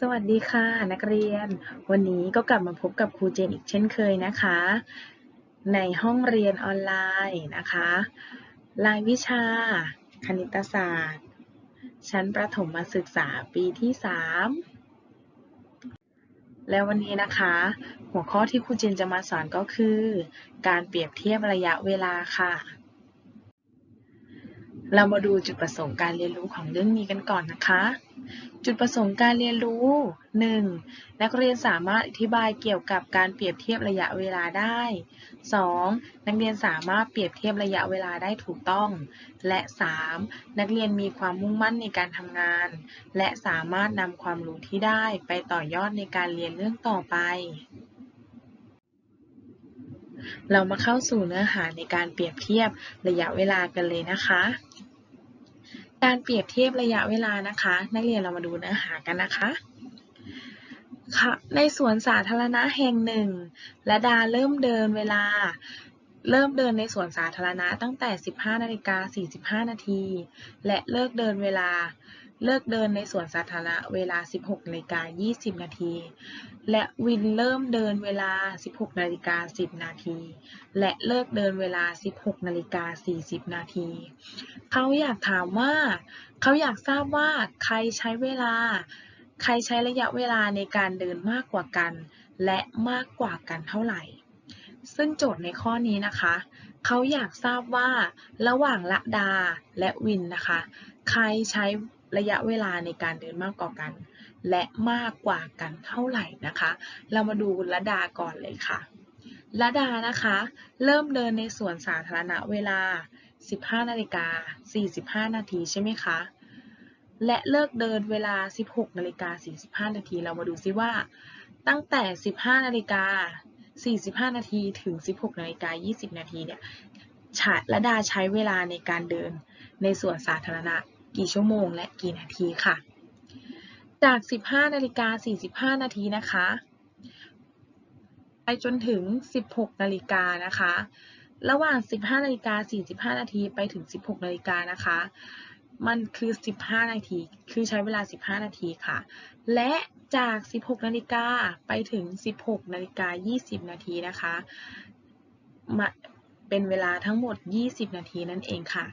สวัสดีค่ะ นักเรียน วันนี้ก็กลับมาพบกับครูเจนอีกเช่นเคยนะคะ ในห้องเรียนออนไลน์นะคะ รายวิชา คณิตศาสตร์ ชั้นประถมศึกษาปีที่ 3 และวันนี้นะคะ หัวข้อที่ครูเจนจะมาสอนก็คือ การเปรียบเทียบระยะเวลาค่ะ เรามาดูจุดประสงค์การเรียนรู้ของเรื่องนี้กันก่อนนะคะ จุดประสงค์การเรียนรู้ 1. นักเรียนสามารถอธิบายเกี่ยวกับการเปรียบเทียบระยะเวลาได้ 2. นักเรียนสามารถเปรียบเทียบระยะเวลาได้ถูกต้อง และ 3. นักเรียนมีความมุ่งมั่นในการทำงาน และสามารถนำความรู้ที่ได้ไปต่อยอดในการเรียนเรื่องต่อไป เรามาเข้าสู่เนื้อหาในการเปรียบเทียบระยะเวลากันเลยนะคะ การเปรียบเทียบระยะเวลานะคะ นักเรียนเรามาดูเนื้อหากันนะคะค่ะในสวนสาธารณะแห่งหนึ่งและดาเริ่มเดินเวลา เริ่มเดินในสวนสาธารณะตั้งแต่ 15นาฬิกา45 นาที และเลิกเดินเวลา เลิกเดินในสวนสาธารณะเวลา 16นาฬิกา20 นาที และวินเริ่มเดินเวลา 16นาฬิกา10 นาที และเลิกเดินเวลา 16นาฬิกา40 นาที เขาอยากถามว่า เขาอยากทราบว่าใครใช้เวลา ใครใช้ระยะเวลาในการเดินมากกว่ากัน และมากกว่ากันเท่าไหร่ ซึ่งโจทย์ในข้อนี้นะคะ เขาอยากทราบว่าระหว่างละดาและวินนะคะ ใครใช้ ระยะเวลาในการเดินมากกว่ากัน และมากกว่ากันเท่าไหร่นะคะ เรามาดูละดาก่อนเลยค่ะละดานะคะ เริ่มเดินในสวนสาธารณะเวลา 15นาฬิกา45 นาทีใช่ไหมคะ และเลิกเดินเวลา 16นาฬิกา45 นาทีเรามาดูซิว่า ตั้งแต่ 15นาฬิกา45 นาทีถึง 16นาฬิกา20 นาทีเนี่ยชาละดาใช้เวลาในการเดินในสวนสาธารณะ กี่ชั่วโมง และกี่นาทีค่ะ จาก 15นาฬิกา45 นาทีนะคะ ไปจนถึง 16นาฬิกานะคะ ระหว่าง 15นาฬิกา45 นาทีไปถึง 16นาฬิกานะคะ มันคือ 15 นาที คือใช้เวลา 15 นาทีค่ะ และจาก 16นาฬิกาไปถึง 16นาฬิกา20 นาทีนะคะมาเป็นเวลาทั้งหมด 20 นาทีนั่นเองค่ะ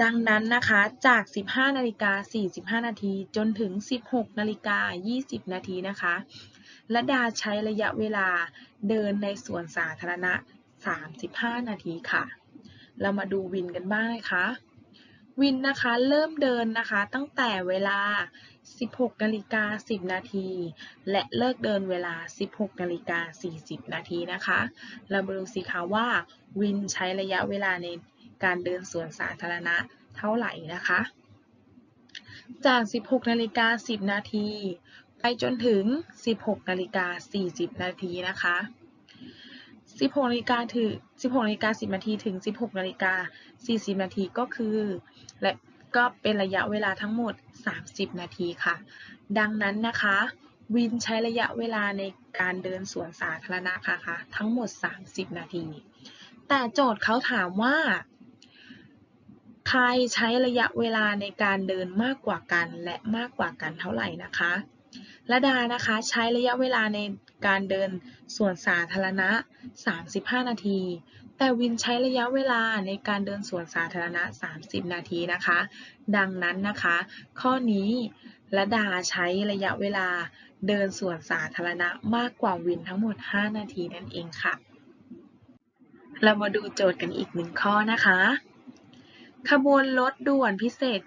ดังนั้นนะคะจาก 15นาฬิกา45 นาทีจนถึง 16นาฬิกา20 นาทีนะคะละดาใช้ระยะเวลาเดินในสวนสาธารณะ 35 นาทีค่ะ เรามาดูวินกันบ้างนะคะ วินนะคะเริ่มเดินนะคะตั้งแต่เวลา 16นาฬิกา10 นาที และเลิกเดินเวลา 16นาฬิกา40 นาทีนะคะ เรามาดูสิคะว่าวินใช้ระยะเวลาใน การเดินสวนสาธารณะเท่าไหร่นะคะ จาก 16นาฬิกา10 นาที ไปจนถึง 16นาฬิกา40 นาทีนะคะ 16นาฬิกาถึง16นาฬิกา10 นาทีถึง 16นาฬิกา40 นาทีก็คือ และก็เป็นระยะเวลาทั้งหมด 30 นาทีค่ะ ดังนั้นนะคะ วินใช้ระยะเวลาในการเดินสวนสาธารณะค่ะคะทั้งหมด 30 นาที แต่โจทย์เขาถามว่า ใครใช้ระยะเวลาในการเดินมากกว่ากัน และมากกว่ากันเท่าไหร่นะคะระดานะคะใช้ระยะเวลาในการเดินสวนสาธารณะ 35 นาที แต่วินใช้ระยะเวลาในการเดินสวนสาธารณะ 30 นาทีนะคะ ดังนั้นนะคะ ข้อนี้ระดาใช้ระยะเวลาเดินสวนสาธารณะมากกว่าวินทั้งหมด 5 นาทีนั่นเองค่ะ เรามาดูโจทย์กันอีกหนึ่งข้อนะคะ ขบวนรถด่วนพิเศษ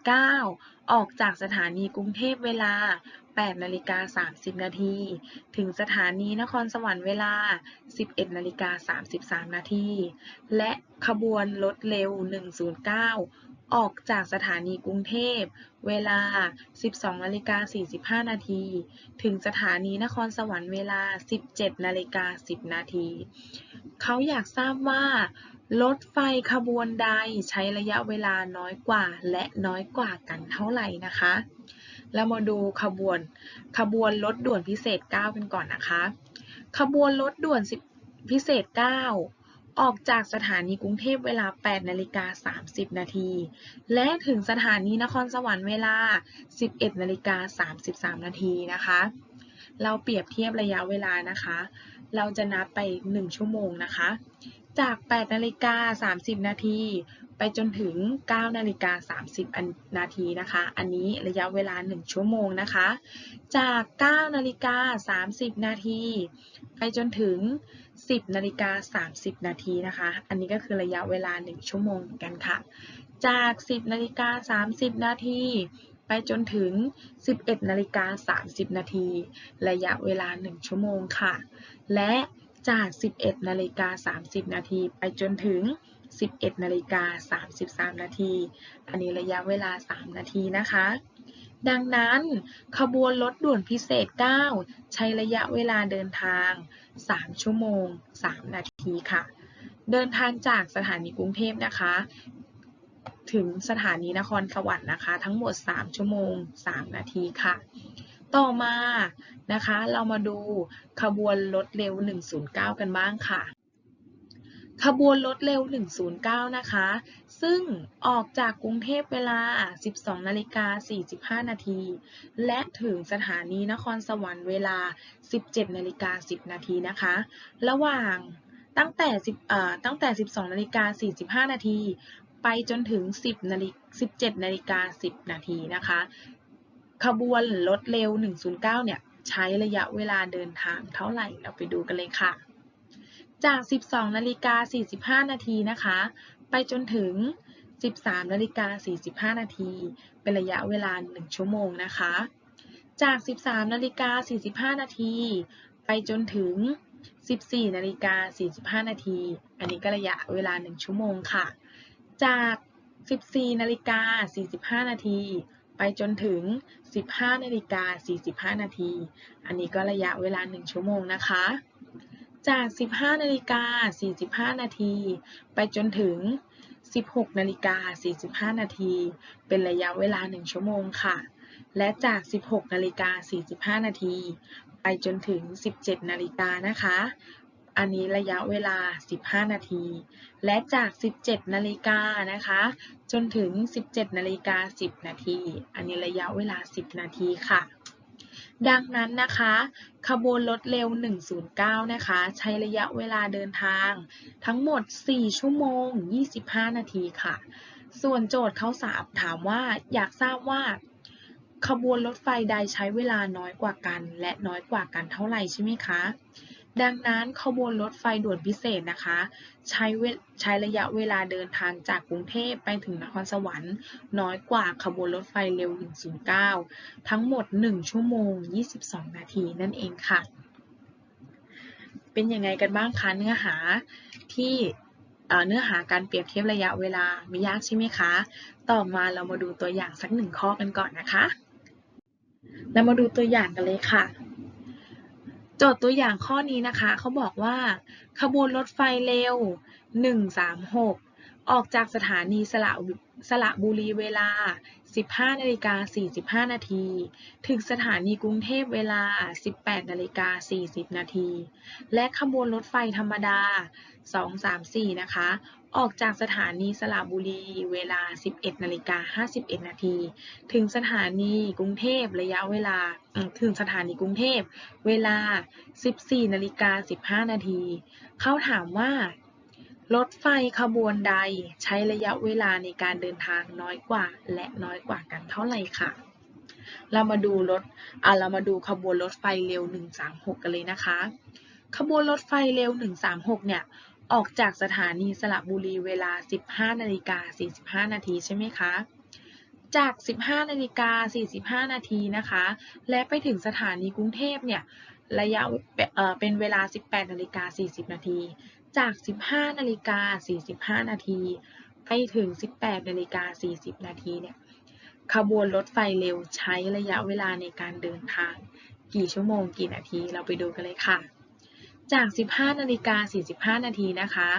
9 ออกจากสถานีกรุงเทพเวลา 8นาฬิกา30 นาที ถึงสถานีนครสวรรค์เวลา 11นาฬิกา33 นาที และขบวนรถเร็ว 109 ออกจากสถานีกรุงเทพ เวลา 12นาฬิกา45 นาที ถึงสถานีนครสวรรค์เวลา 17นาฬิกา10 นาที เขาอยากทราบว่า รถไฟขบวนใดใช้ระยะเวลาน้อยกว่าและน้อยกว่ากันเท่าไหร่นะคะแล้วมาดูขบวนขบวนรถด่วนพิเศษ 9 กันก่อนนะคะ ขบวนรถด่วนพิเศษ 9 ออกจากสถานีกรุงเทพเวลา 8นาฬิกา30 นาที และถึงสถานีนครสวรรค์เวลา 11นาฬิกา33 นาทีนะคะ เราเปรียบเทียบระยะเวลานะคะ เราจะนับไป 1 ชั่วโมงนะคะ จาก 8 นาฬิกา 30 นาที ไปจนถึง 9 นาฬิกา 30นนาทีนะคะ อันนี้ระยะเวลา 1 ชั่วโมงนะคะ จาก 9 นาฬิกา 30 นาที ไปจนถึง 10 นาฬิกา 30 นาทีนะคะ อันนี้ก็คือระยะเวลา 1 ชั่วโมงเหมือนกันค่ะ จาก 10 นาฬิกา 30 นาทีไปจนถึง 11 นาฬิกา 30 นาที ระยะเวลา 1 ชั่วโมงค่ะ และ จาก 11นาฬิกา30 นาทีไปจนถึง 11นาฬิกา33 นาที อันนี้ระยะเวลา 3 นาทีนะคะ ดังนั้นขบวนรถด่วนพิเศษ 9 ใช้ระยะเวลาเดินทาง 3 ชั่วโมง 3 นาทีค่ะ เดินทางจากสถานีกรุงเทพนะคะ ถึงสถานีนครสวรรค์นะคะ ทั้งหมด 3 ชั่วโมง 3 นาทีค่ะ ต่อมานะคะ เรามาดูขบวนรถเร็ว 109 กันบ้างค่ะ ขบวนรถเร็ว 109 นะคะ ซึ่งออกจากกรุงเทพเวลา 12นาฬิกา45 นาที และถึงสถานีนครสวรรค์เวลา 17นาฬิกา10 นาทีนะคะ ระหว่างตั้งแต่10เอ่อตั้งแต่ 12นาฬิกา45 นาทีไปจนถึง 10นาฬิ17นาฬิกา10 นาทีนะคะ ขบวนรถเร็ว 109 เนี่ย ใช้ระยะเวลาเดินทางเท่าไหร่ เราไปดูกันเลยค่ะ จาก 12 นาฬิกา 45 นาทีนะคะ ไปจนถึง 13 นาฬิกา 45 นาที เป็นระยะเวลา 1 ชั่วโมงนะคะ จาก 13 นาฬิกา 45 นาที ไปจนถึง 14 นาฬิกา 45 นาที อันนี้ก็ระยะเวลา 1 ชั่วโมงค่ะ จาก 14 นาฬิกา 45 นาที ไปจนถึง 15นาฬิกา45 นาที อันนี้ก็ระยะเวลา 1 ชั่วโมงนะคะ จาก 15นาฬิกา45 นาที ไปจนถึง 16นาฬิกา45 นาที เป็นระยะเวลา 1 ชั่วโมงค่ะ และจาก 16นาฬิกา45 นาที ไปจนถึง 17นาฬิกานะคะ อันนี้ระยะเวลา 15 นาที และจาก 17 นาฬิกานะคะ จนถึง 17 นาฬิกา 10 นาที อันนี้ระยะเวลา 10 นาทีค่ะ ดังนั้นนะคะ ขบวนรถเร็ว 109 นะคะ ใช้ระยะเวลาเดินทาง ทั้งหมด 4 ชั่วโมง 25 นาทีค่ะ ส่วนโจทย์เขาสอบถามว่าอยากทราบว่าขบวนรถไฟใดใช้เวลาน้อยกว่ากัน และน้อยกว่ากันเท่าไหร่ใช่ไหมคะ ดังนั้นขบวนรถไฟด่วนพิเศษนะคะ ใช้ใช้ระยะเวลาเดินทางจากกรุงเทพไปถึงนครสวรรค์ น้อยกว่าขบวนรถไฟเร็ว 109 ทั้งหมด 1 ชั่วโมง 22 นาทีนั่นเองค่ะ เป็นยังไงกันบ้างคะเนื้อหาที่เเนื้อหาการเปรียบเทียบระยะเวลาไม่ยากใช่ไหมคะ ต่อมาเรามาดูตัวอย่างสักหนึ่งข้อกันก่อนนะคะ เรามาดูตัวอย่างกันเลยค่ะ โจทย์ตัวอย่างข้อนี้นะคะเขาบอกว่าขบวนรถไฟเร็ว 136 ออกจากสถานีสระสระบุรีเวลา 15นาฬิกา45 นาที ถึงสถานีกรุงเทพเวลา 18นาฬิกา40 นาที และขบวนรถไฟธรรมดา 234 นะคะ ออกจากสถานีสระบุรีเวลา 11นาฬิกา51 นาที ถึงสถานีกรุงเทพระยะเวลา ถึงสถานีกรุงเทพเวลา 14นาฬิกา15 นาที เขาถามว่า รถไฟขบวนใดใช้ระยะเวลาในการเดินทางน้อยกว่าและน้อยกว่ากันเท่าไหร่ค่ะ เรามาดูรถอะเรามาดูขบวนรถไฟเร็ว 136 กันเลยนะคะ ขบวนรถไฟเร็ว 136 เนี่ย ออกจากสถานีสระบุรีเวลา 15นาฬิกา45 นาทีใช่ไหมคะ จาก 15นาฬิกา45 นาทีนะคะ และไปถึงสถานีกรุงเทพเนี่ยระยะเเป็นเวลา 18นาฬิกา40 นาที จาก 15นาฬิกา45 นาที ไปถึง 18นาฬิกา40 นาทีเนี่ยขบวนรถไฟเร็วใช้ระยะเวลาในการเดินทาง กี่ชั่วโมงกี่นาทีเราไปดูกันเลยค่ะ จาก 15นาฬิกา45 นาทีนะคะ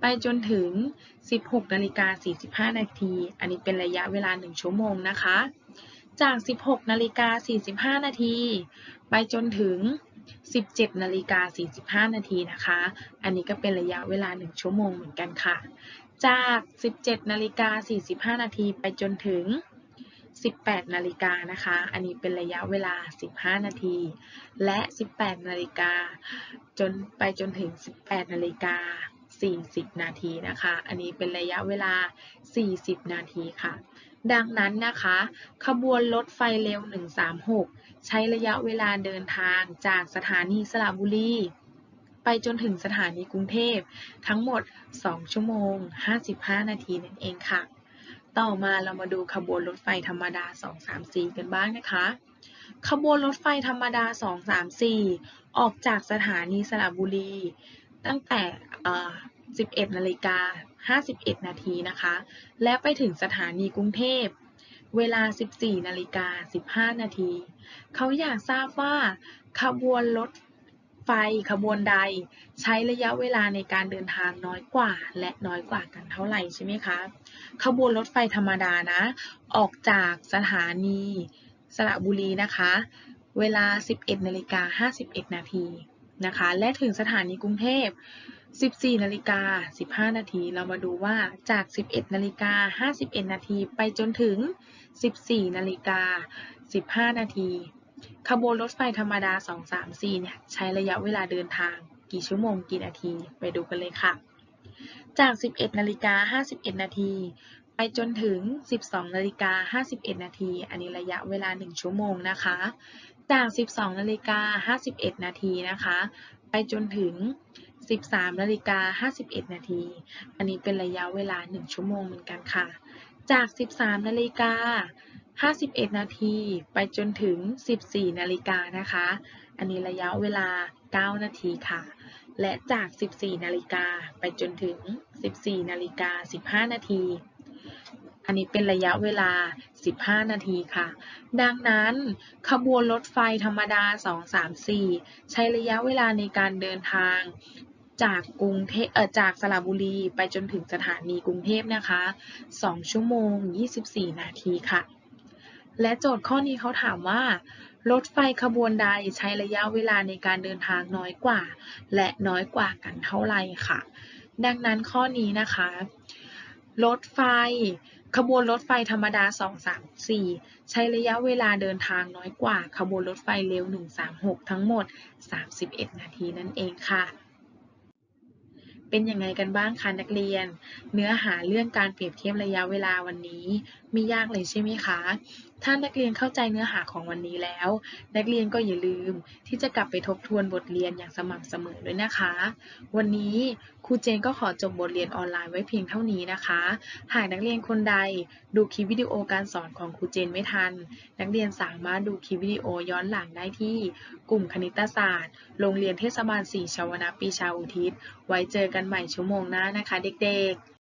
ไปจนถึง 16นาฬิกา45 นาที อันนี้เป็นระยะเวลา 1 ชั่วโมงนะคะ จาก 16นาฬิกา45 นาที ไปจนถึง 17นาฬิกา45 นาทีนะคะ อันนี้ก็เป็นระยะเวลา 1 ชั่วโมงเหมือนกันค่ะ จาก 17นาฬิกา45 นาทีไปจนถึง 18นาฬิกานะคะ อันนี้เป็นระยะเวลา 15 นาที และ 18นาฬิกาจนไปจนถึง 18นาฬิกา40 นาทีนะคะ อันนี้เป็นระยะเวลา 40 นาทีค่ะ ดังนั้นนะคะ ขบวนรถไฟเร็ว 136 ใช้ระยะเวลาเดินทางจากสถานีสระบุรี ไปจนถึงสถานีกรุงเทพ ทั้งหมด 2 ชั่วโมง 55 นาทีนั่นเองค่ะ ต่อมาเรามาดูขบวนรถไฟธรรมดา 234 กันบ้างนะคะ ขบวนรถไฟธรรมดา 234 ออกจากสถานีสระบุรี ตั้งแต่ 11 นาฬิกา 51 นาทีนะคะ และไปถึงสถานีกรุงเทพ เวลา 14 นาฬิกา 15 นาที เขาอยากทราบว่าขบวนรถไฟขบวนใดใช้ระยะเวลาในการเดินทางน้อยกว่า และน้อยกว่ากันเท่าไหร่ใช่ไหมคะ ขบวนรถไฟธรรมดานะ ออกจากสถานีสระบุรีนะคะ เวลา 11นาฬิกา51 นาทีนะคะ และถึงสถานีกรุงเทพ 14นาฬิกา15 นาที เรามาดูว่าจาก 11นาฬิกา51 นาทีไปจนถึง 14นาฬิกา15 นาที ขบวนรถไฟธรรมดา 234 เนี่ย ใช้ระยะเวลาเดินทาง กี่ชั่วโมงกี่นาที ไปดูกันเลยค่ะ จาก 11นาฬิกา51 นาที ไปจนถึง 12นาฬิกา51 นาที อันนี้ระยะเวลา 1 ชั่วโมงนะคะ จาก 12นาฬิกา51 นาทีนะคะ ไปจนถึง 13นาฬิกา51 นาที อันนี้เป็นระยะเวลา 1 ชั่วโมงเหมือนกันค่ะ จาก 13นาฬิกา51 นาที ไปจนถึง 14นาฬิกานะคะ อันนี้ระยะเวลา 9 นาทีค่ะ และจาก 14นาฬิกาไปจนถึง 14นาฬิกา15 นาที อันนี้เป็นระยะเวลา 15 นาทีค่ะ ดังนั้นขบวนรถไฟธรรมดา 234 ใช้ระยะเวลาในการเดินทาง จากกรุงเทพจากสระบุรีไปจนถึงสถานีกรุงเทพนะคะ 2 ชั่วโมง 24 นาทีค่ะ และโจทย์ข้อนี้เขาถามว่า รถไฟขบวนใดใช้ระยะเวลาในการเดินทางน้อยกว่า และน้อยกว่ากันเท่าไหร่ค่ะ ดังนั้นข้อนี้นะคะ รถไฟขบวนรถไฟธรรมดา 234 ใช้ระยะเวลาเดินทางน้อยกว่า ขบวนรถไฟเร็ว 136 ทั้งหมด 31 นาทีนั่นเองค่ะ เป็นยังไงกันบ้างคะนักเรียน เนื้อหาเรื่องการเปรียบเทียบระยะเวลาวันนี้ ไม่ยากเลยใช่ไหมคะ ถ้านักเรียนเข้าใจเนื้อหาของวันนี้แล้ว นักเรียนก็อย่าลืมที่จะกลับไปทบทวนบทเรียนอย่างสม่ำเสมอด้วยนะคะ วันนี้ครูเจนก็ขอจบบทเรียนออนไลน์ไว้เพียงเท่านี้นะคะ หากนักเรียนคนใดดูคลิปวิดีโอการสอนของครูเจนไม่ทัน นักเรียนสามารถดูคลิปวิดีโอย้อนหลังได้ที่ กลุ่มคณิตศาสตร์ โรงเรียนเทศบาล 4ชาวนาปีชาอุทิศ ไว้เจอกันใหม่ชั่วโมงหน้านะคะเด็กๆ